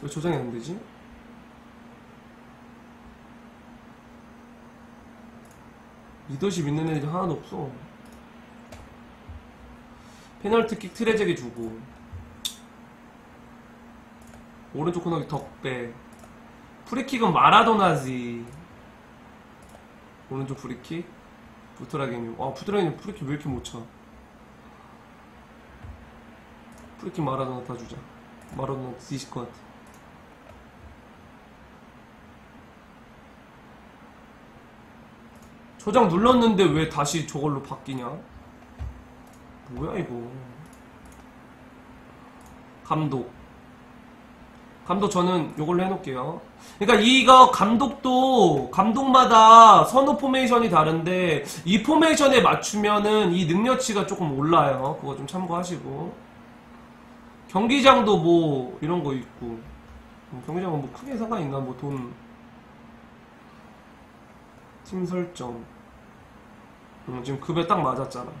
왜 조정이 안 되지? 리더십 있는 애들이 하나도 없어. 페널티킥 트레제게 주고. 오른쪽 코너기 덕배 프리킥은 마라도나지. 오른쪽 프리킥. 부트라겐유. 아 부트라겐유 프리킥 왜 이렇게 못차 프리킥 마라도나 다 주자. 마라도나 뒤질 것 같아 저장 눌렀는데 왜 다시 저걸로 바뀌냐? 뭐야 이거? 감독. 감독 저는 요걸로 해놓을게요. 그러니까 이거 감독도 감독마다 선호 포메이션이 다른데 이 포메이션에 맞추면은 이 능력치가 조금 올라요. 그거 좀 참고하시고. 경기장도 뭐 이런 거 있고. 음, 경기장은 뭐 크게 상관 있나? 뭐돈 팀 설정. 음, 지금 급에 딱 맞았잖아.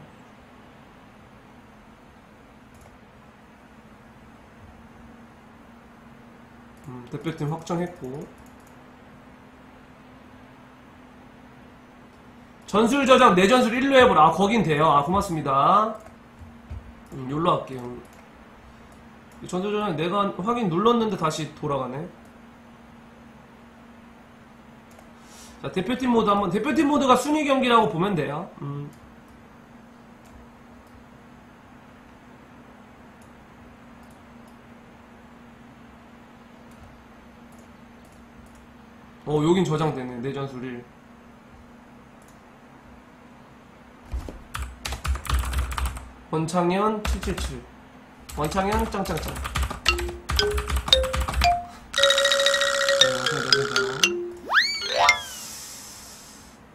음, 대표팀 확정했고. 전술 저장 내 전술 1로 해보라. 아 거긴 돼요. 아 고맙습니다. 음, 요로 할게요. 이 전술 저장 내가 확인 눌렀는데 다시 돌아가네 자 대표팀 모드 한번 대표팀 모드가 순위 경기라고 보면 돼요. 음. 어 여긴 저장되네 내 전술 1 원창현 777 원창현 짱짱짱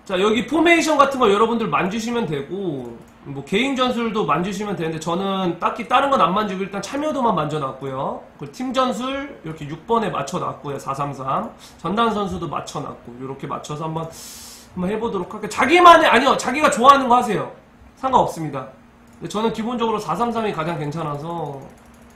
자 여기 포메이션 같은 거 여러분들 만지시면 되고 뭐 개인 전술도 만지시면 되는데 저는 딱히 다른 건 안 만지고 일단 참여도만 만져놨고요. 그리고 팀 전술 이렇게 6번에 맞춰놨고요 433 전단 선수도 맞춰놨고 이렇게 맞춰서 한번 한번 해보도록 할게요. 자기만의 아니요 자기가 좋아하는 거 하세요. 상관없습니다. 저는 기본적으로 433이 가장 괜찮아서